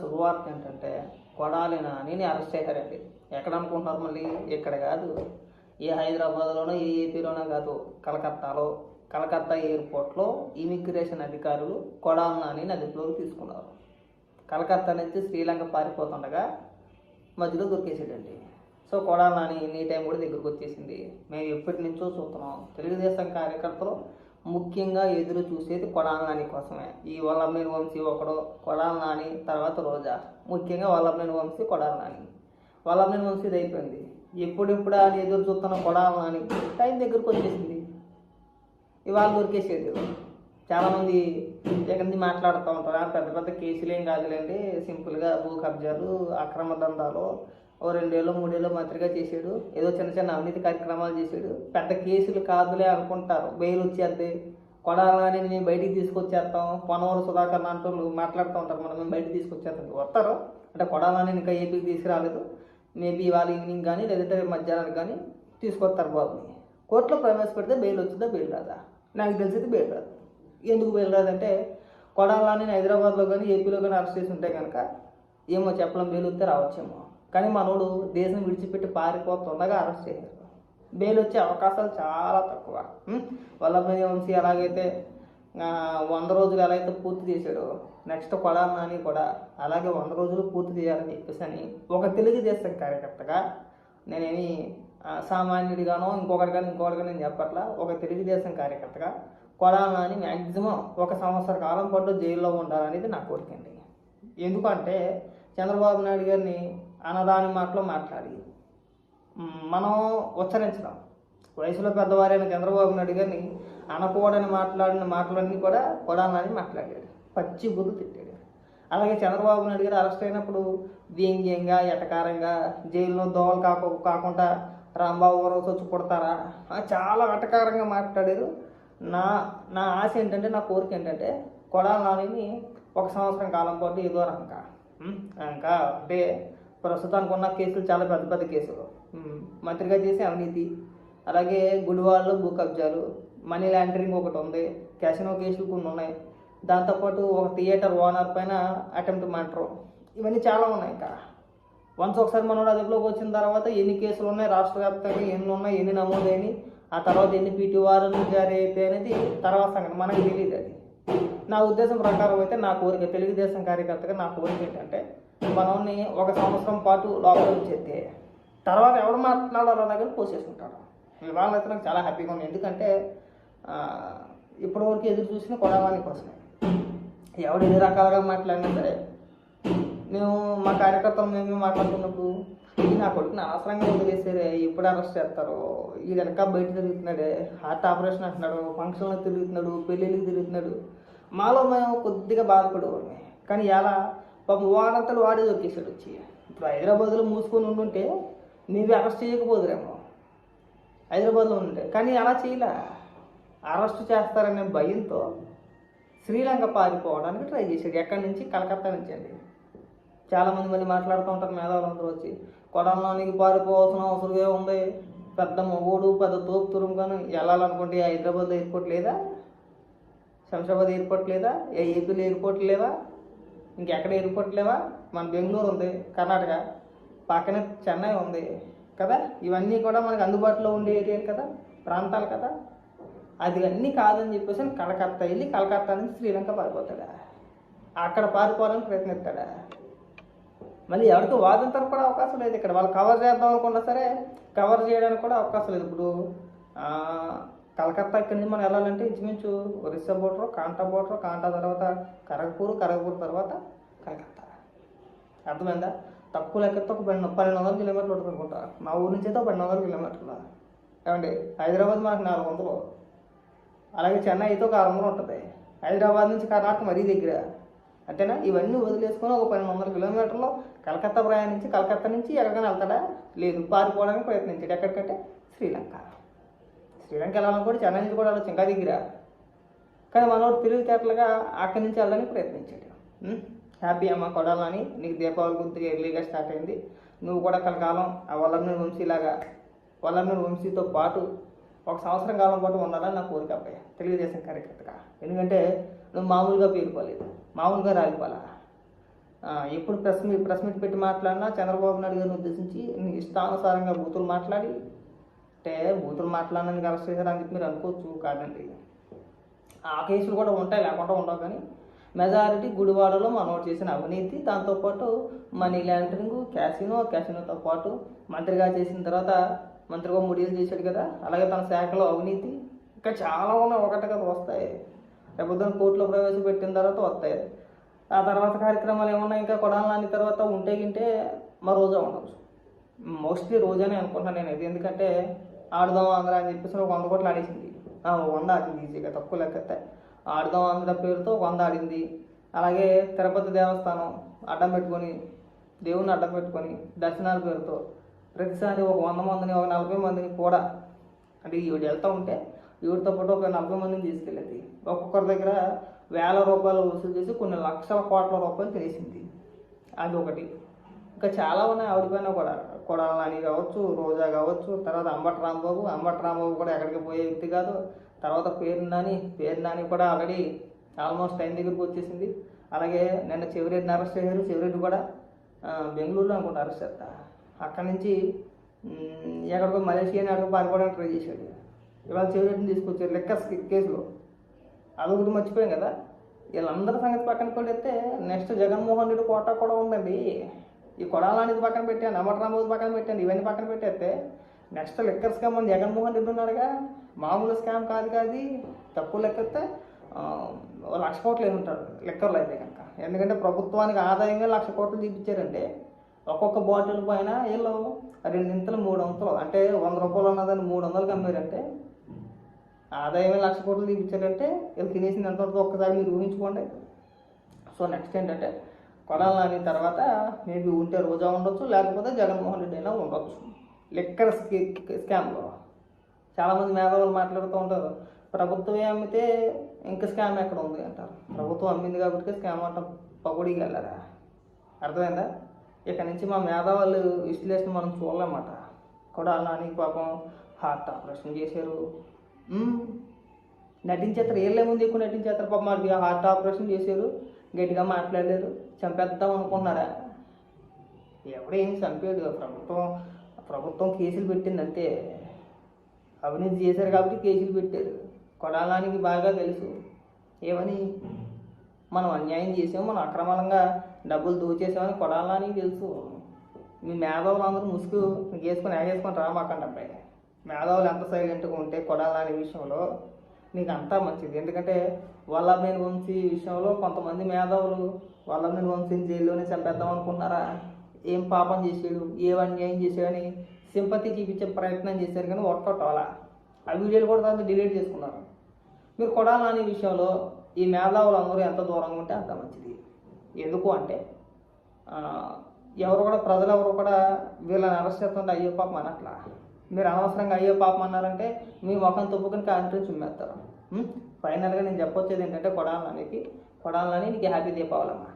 శుభవార్త ఏంటంటే కొడాలి నాని అరెస్ట్ చేశారండి ఎక్కడ అనుకుంటున్నారు మళ్ళీ? ఇక్కడ కాదు. ఏ హైదరాబాద్లోనో ఏ ఏపీలోనో కాదు. కలకత్తాలో కలకత్తా ఎయిర్పోర్ట్లో ఇమిగ్రేషన్ అధికారులు కొడాలి నాని అదుపులోకి తీసుకున్నారు. కలకత్తా నుంచి శ్రీలంక పారిపోతుండగా మధ్యలో దొరికేసాడండి so Kodali Nani any time కూడా దగ్గరకు వచ్చేసింది మేము ఎప్పటి నుంచో చూస్తున్నాం. తెలుగుదేశం కార్యకర్తలు ముఖ్యంగా ఎదురు చూసేది కొడాల నాని కోసమే. ఈ వల్లభనేని వంశీ ఒకడు కొడాల నాని తర్వాత రోజా. ముఖ్యంగా వల్లభనేని వంశీ కొడాల నాని వల్లభనేని వంశీ అయిపోయింది. ఎప్పుడెప్పుడు అది ఎదురు చూస్తున్న కొడాల నాని టైం దగ్గరకు వచ్చేసింది. ఇవాళ దొరికేసేది చాలామంది ఎక్కడి నుంచి మాట్లాడుతూ ఉంటారు. పెద్ద పెద్ద కేసులు ఏం కాదులేండి. సింపుల్గా భూ కబ్జాలు అక్రమ దందాలు ఓ రెండేళ్ళు మూడేళ్ళు మంత్రిగా చేశాడు. ఏదో చిన్న చిన్న అవినీతి కార్యక్రమాలు చేశాడు. పెద్ద కేసులు కాదులే అనుకుంటారు. బెయిల్ వచ్చేది. కొడాలని మేము బయటికి తీసుకొచ్చేస్తాం. పొనవరు సుధాకర్ అంటూ మాట్లాడుతూ ఉంటారు. మనం మేము బయటికి తీసుకొచ్చేస్తాం? వస్తారు. అంటే కొడాలని ఇంకా ఏపీకి తీసుకురాలేదు. మేబీ ఇవాళ ఈవినింగ్ కానీ లేదంటే రేపు కానీ తీసుకొస్తారు బాబుని. కోర్టులో ప్రవేశపెడితే బెయిల్ వచ్చిందా బెయిల్ రాదా? నాకు తెలిసింది బెయిల్ రాదు. ఎందుకు బెయిల్ రాదంటే కొడాలని హైదరాబాద్లో కానీ ఏపీలో కానీ అరెస్ట్ చేసి ఉంటే కనుక ఏమో చెప్పలేం బెయిల్ వస్తే రావచ్చేమో. కానీ మనోడు దేశం విడిచిపెట్టి పారిపోతుండగా అరెస్ట్ చేశారు బెయిల్ వచ్చే అవకాశాలు చాలా తక్కువ ఉం? వల్లభనేని వంశీ ఎలాగైతే వంద రోజులు ఎలా అయితే పూర్తి చేశాడో నెక్స్ట్ కొడాలి నాని కూడా అలాగే వంద రోజులు పూర్తి చేయాలని చెప్పేసి అని ఒక తెలుగుదేశం కార్యకర్తగా నేనేమి సామాన్యుడిగానో ఇంకొకటి కానీ ఇంకొకటి కానీ నేను చెప్పట్లా ఒక తెలుగుదేశం కార్యకర్తగా కొడాలి నాని మ్యాక్సిమం ఒక సంవత్సర కాలం పాటు జైల్లో ఉండాలనేది నా కోరిక అండి ఎందుకంటే చంద్రబాబు నాయుడు గారిని అన్నదాని మాటలో మాట్లాడి. మనం ఉచ్చరించడం. వయసులో పెద్దవారైన చంద్రబాబు నాయుడు గారిని అనకూడని మాట్లాడిన మాటలన్నీ కూడా కొడాలని మాట్లాడాడు. పచ్చి బుద్ధి తిట్టాడు. అలాగే చంద్రబాబు నాయుడు గారు అరెస్ట్ అయినప్పుడు వ్యంగ్యంగా ఎటకారంగా జైల్లో దోవలు కాక కాకుండా రాంబాబు వరకు వచ్చి కొడతారా? చాలా వెటకారంగా మాట్లాడారు. నా నా ఆశ ఏంటంటే నా కోరిక ఏంటంటే కొడాలని ఒక సంవత్సరం కాలం పాటు ఏదో రంక ఇంకా అంటే ప్రస్తుతానికి ఉన్న కేసులు చాలా పెద్ద పెద్ద కేసులు. మంత్రిగా చేసే అవినీతి అలాగే గుడివాళ్ళు భూ కబ్జాలు మనీ లాండరింగ్ ఒకటి ఉంది క్యాసినో కేసులు కొన్ని ఉన్నాయి. దాంతోపాటు ఒక థియేటర్ ఓనర్ పైన అటెంప్ట్ మర్డర్ ఇవన్నీ చాలా ఉన్నాయి ఇంకా. వన్స్ ఒకసారి మనోడు అదుపులోకి వచ్చిన తర్వాత ఎన్ని కేసులు ఉన్నాయి రాష్ట్ర వ్యాప్తంగా ఎన్ని ఉన్నాయి ఎన్ని నమోదైనవి ఆ తర్వాత ఎన్ని పీటీ వారెంట్లు జారీ అయితే అనేది తర్వాత సంగతి. మనకి తెలియదు అది. నా ఉద్దేశం ప్రకారం అయితే నా కోరిక తెలుగుదేశం కార్యకర్తగా నా కోరిక ఏంటంటే మనల్ని ఒక సంవత్సరం పాటు లోపల ఉంచేస్తే తర్వాత ఎవడు మాట్లాడాలన్నా కానీ పోసేసుకుంటాడు ఇవాళ అయితే నాకు చాలా హ్యాపీగా ఉంది. ఎందుకంటే ఇప్పటివరకు ఎదురు చూసిన కొడవాని కోసమే. ఎవడు ఎన్ని రకాలుగా మాట్లాడినా సరే మేము మా కార్యకర్తలు మేము మాట్లాడుతున్నప్పుడు నా కొడుకుని అనవసరంగా వదిలేసారే ఎప్పుడు అరెస్ట్ చేస్తారు? ఈ వెనక బయట తిరుగుతున్నాడే హార్ట్ ఆపరేషన్ అంటున్నాడు ఫంక్షన్లో తిరుగుతున్నాడు పెళ్ళిళ్ళకి తిరుగుతున్నాడు. మాలో మేము కొద్దిగా బాధపడేవాళ్ళమే. కానీ ఎలా పాపం వాడంతలు వాడే దొరికేశాడు వచ్చి. ఇప్పుడు హైదరాబాద్లో మూసుకొని ఉండుంటే నీవి అరెస్ట్ చేయకపోదురేమో. హైదరాబాద్లో ఉంటే కానీ అలా చేయలే. అరెస్ట్ చేస్తారనే భయంతో శ్రీలంక పారిపోవడానికి ట్రై చేశాడు. ఎక్కడి నుంచి? కలకత్తా నుంచి అండి. చాలామంది మళ్ళీ మాట్లాడుతూ ఉంటారు మేధావులందరూ వచ్చి. కొడంలోనికి పారిపోవాల్సిన అవసరమే ఉంది? పెద్ద మొగోడు పెద్ద తోపు తురుము కానీ వెళ్ళాలనుకుంటే హైదరాబాద్ ఎయిర్పోర్ట్ లేదా? శంషాబాద్ ఎయిర్పోర్ట్ లేదా? ఏ ఏపీలో ఎయిర్పోర్ట్ లేదా? ఇంకెక్కడ ఎయిర్పోర్ట్ లేవా? మన బెంగళూరు ఉంది కర్ణాటక. పక్కనే చెన్నై ఉంది కదా? ఇవన్నీ కూడా మనకు అందుబాటులో ఉండే ఏరియాలు కదా? ప్రాంతాలు కదా? అది అన్నీ కాదని చెప్పేసి కలకత్తా వెళ్ళి కలకత్తా నుంచి శ్రీలంక పారిపోతాడా? అక్కడ పారిపోవాలని ప్రయత్నిస్తాడా? మళ్ళీ ఎవరికి వాదంతానికి కూడా అవకాశం లేదు. ఇక్కడ వాళ్ళు కవర్ చేద్దాం అనుకున్నా సరే కవర్ చేయడానికి కూడా అవకాశం లేదు. ఇప్పుడు కలకత్తా ఇక్కడి నుంచి మనం వెళ్ళాలంటే ఇంచుమించు ఒరిస్సా బోర్డర్ కాంటా బోర్డర్ కాంటా తర్వాత కరగపూర్ కరగపూర్ తర్వాత కలకత్తా. అర్థమైందా? తక్కువ లెక్కతో ఒక పన్నెండు పన్నెండు వందల కిలోమీటర్లు ఉంటుంది అనుకుంటా. మా ఊరి నుంచి అయితే ఒక పన్నెండు వందల కిలోమీటర్లు ఏమండి? హైదరాబాద్ మనకు నాలుగు వందలు. అలాగే చెన్నై అయితే ఒక ఆరు వందలు ఉంటుంది. హైదరాబాద్ నుంచి కర్ణాటక మరీ దగ్గర. అంతేనా? ఇవన్నీ వదిలేసుకొని ఒక పన్నెండు వందల కిలోమీటర్లు కలకత్తా ప్రయాణించి కలకత్తా నుంచి ఎక్కడికైనా వెళ్తాడా? లేదు పారిపోవడానికి ప్రయత్నించాడు ఎక్కడికంటే శ్రీలంక. శ్రీలంక వెళ్ళాలనుకుంటే చెన్నై నుంచి కూడా వెళ్ళచ్చు ఇంకా దగ్గర కానీ మనోడు తెలివితేటలుగా అక్కడి నుంచి వెళ్ళడానికి ప్రయత్నించాడు. హ్యాపీ అమ్మ కొడాలని నీకు దీపావళి గుర్తు ఎర్లీగా స్టార్ట్ అయింది. నువ్వు కూడా కలకాలం ఆ వల్లభని వంశీలాగా వల్లభని వంశీతో పాటు ఒక సంవత్సరం కాలం పాటు ఉండాలని నా కోరిక అబ్బాయి. తెలుగుదేశం కార్యకర్తగా. ఎందుకంటే నువ్వు మామూలుగా పేరుకోలేదు. మామూలుగా రాలిపోలా. ఎప్పుడు ప్రెస్ మీట్ ప్రెస్ మీట్ పెట్టి మాట్లాడినా చంద్రబాబు నాయుడు గారిని ఉద్దేశించి నీ ఇష్టానుసారంగా బూతులు మాట్లాడి అంటే బూతులు మాట్లాడినందుకు అరెస్ట్ చేశారని చెప్పి మీరు అనుకోవచ్చు కాదండి. ఆ కేసులు కూడా ఉంటాయి లేకుండా ఉండవు కానీ మెజారిటీ గుడివాడలో మనోడు చేసిన అవినీతి దాంతోపాటు మనీ ల్యాండరింగ్ క్యాసినో క్యాసినోతో పాటు మంత్రిగా చేసిన తర్వాత మంత్రిగా ముడిలు చేశాడు కదా అలాగే తన శాఖలో అవినీతి ఇంకా చాలా ఉన్నాయి ఒకటి కదా వస్తాయి. రేపొద్దున కోర్టులో ప్రవేశపెట్టిన తర్వాత వస్తాయి. ఆ తర్వాత కార్యక్రమాలు ఏమన్నా ఇంకా కొడాలని తర్వాత ఉంటే గింటే మా రోజా ఉండవచ్చు మోస్ట్లీ రోజానే అనుకుంటున్నాను నేను ఇది. ఎందుకంటే ఆడుదాం ఆంధ్ర అని చెప్పేసి ఒక వంద కోట్లు ఆడేసింది. వంద ఆడింది ఈజీగా తక్కువ లెక్కతే ఆడుదాం ఆంధ్ర పేరుతో ఒక వంద ఆడింది. అలాగే తిరుపతి దేవస్థానం అడ్డం పెట్టుకొని దేవుని అడ్డం పెట్టుకొని దర్శనాల పేరుతో ప్రతిసారి ఒక వంద మందిని ఒక నలభై మందిని కూడా అంటే ఈవిడ వెళ్తూ ఉంటే ఈవిడతో పాటు ఒక నలభై మందిని తీసుకెళ్ళేది. ఒక్కొక్కరి దగ్గర వేల రూపాయలు వసూలు చేసి కొన్ని లక్షల కోట్ల రూపాయలు తెలిసింది అది ఒకటి. ఇంకా చాలా ఉన్నాయి ఆవిడపైన కూడా. కొడాలని కావచ్చు రోజా కావచ్చు తర్వాత అంబటి రాంబాబు అంబటి రాంబాబు కూడా ఎక్కడికి పోయే వ్యక్తి కాదు. తర్వాత పేరు నాని పేరు నాని కూడా ఆల్రెడీ ఆల్మోస్ట్ టైం దగ్గరికి వచ్చేసింది. అలాగే నిన్న చెవిరెడ్డిని అరెస్ట్ చేశారు చెవిరెడ్డి కూడా బెంగళూరులో అనుకుంటా అరెస్ట్ చేస్తా అక్కడి నుంచి ఎక్కడికో మలేషియాని అక్కడికి పారిపోవడానికి ట్రై చేశాడు. ఇవాళ చెవిరెడ్డిని తీసుకొచ్చారు లెక్క కేసులో. అదొకటి మర్చిపోయాం కదా. వీళ్ళందరి సంగతి పక్కన పడితే నెక్స్ట్ జగన్మోహన్ రెడ్డి కోట కూడా ఉందండి. ఈ కొడాలనేది పక్కన పెట్టాను అమర్రామోది పక్కన పెట్టాను ఇవన్నీ పక్కన పెట్టేస్తే నెక్స్ట్ లెక్కర్ స్కామ్ అని జగన్మోహన్ రెడ్డి ఉన్నాడుగా. మామూలు స్కామ్ కాదు కాదు తక్కువ లెక్కెత్తే లక్ష కోట్లు ఏమి ఉంటాడు లెక్కర్లు అయితే కనుక. ఎందుకంటే ప్రభుత్వానికి ఆదాయంగా లక్ష కోట్లు చూపించారంటే ఒక్కొక్క బాటిల్ పైన వీళ్ళు రెండింతలు మూడు వందలు అంటే వంద రూపాయలు ఉన్నదాన్ని మూడు వందలు అమ్మారంటే ఆదాయమే లక్ష కోట్లు తీపిచ్చారంటే వీళ్ళు తినేసింది ఎంత ఒక్కసారి మీరు ఊహించుకోండి. సో నెక్స్ట్ ఏంటంటే కొడాలని తర్వాత మేబీ ఉంటే రోజా ఉండొచ్చు లేకపోతే జగన్మోహన్ రెడ్డి అయినా ఉండొచ్చు. లిక్కర్ స్కీ స్కామ్లో చాలామంది మేధావులు మాట్లాడుతూ ఉంటారు ప్రభుత్వమే అమ్మితే ఇంకా స్కామ్ ఎక్కడ ఉంది? అంటారు. ప్రభుత్వం అమ్మింది కాబట్టి స్కామ్ అంట పగుడికి వెళ్ళారా? అర్థమైందా? ఇక నుంచి మా మేధావులు విశ్లేషణ మనం చూడలేమాట. కొడాలని పాపం హార్ట్ ఆపరేషన్ చేశారు. మ్మ్. నటించేస్తారు ఏళ్ళే ముందు ఎక్కువ నటించేస్తారు పాపం మరి హార్ట్ ఆపరేషన్ చేశారు. గట్టిగా మాట్లాడలేదు. చంపేద్దాం అనుకున్నారా? ఎవడేం చంపేడు? ప్రభుత్వం ప్రభుత్వం కేసులు పెట్టింది అంతే. అవినీతి చేశారు కాబట్టి కేసులు పెట్టారు. కొడాలానికి బాగా తెలుసు. ఏమని? మనం అన్యాయం చేసాము మనం అక్రమంగా డబ్బులు దోచేసామని కొడాలని తెలుసు. మీ మేధావులు అందరూ ముసుగు వేసుకొని ఎగేసుకొని రామాకండి అబ్బాయి మేధావులు ఎంత సైలెంట్గా ఉంటే కొడాలని విషయంలో నీకు అంతా మంచిది. ఎందుకంటే వల్లభనేని వంశీ విషయంలో కొంతమంది మేధావులు వల్లభనేని వంశీని జైల్లోనే చంపేద్దాం అనుకున్నారా? ఏం పాపం చేసాడు ఏ అన్యాయం చేశాడని సింపతి చూపించే ప్రయత్నం చేశారు కానీ వర్కౌట్ అవ్వాలా? ఆ వీడియోలు కూడా తర్వాత డిలీట్ చేసుకున్నారు. మీరు కొడాలని విషయంలో ఈ మేధావులు అందరూ ఎంత దూరంగా ఉంటే అంత మంచిది. ఎందుకు అంటే ఎవరు కూడా ప్రజలు ఎవరు కూడా వీళ్ళని అరెస్ట్ చేస్తుంటే అయ్యో పాపం అనట్లా మీరు అనవసరంగా అయ్యో పాపం అన్నారంటే మీ ముఖం తుప్పుకొని కాంట్రీ చుమ్మేస్తారు. ఫైనల్గా నేను చెప్పొచ్చేది ఏంటంటే కొడాలని కొడాలని నీకు హ్యాపీ దీపావళమ్మా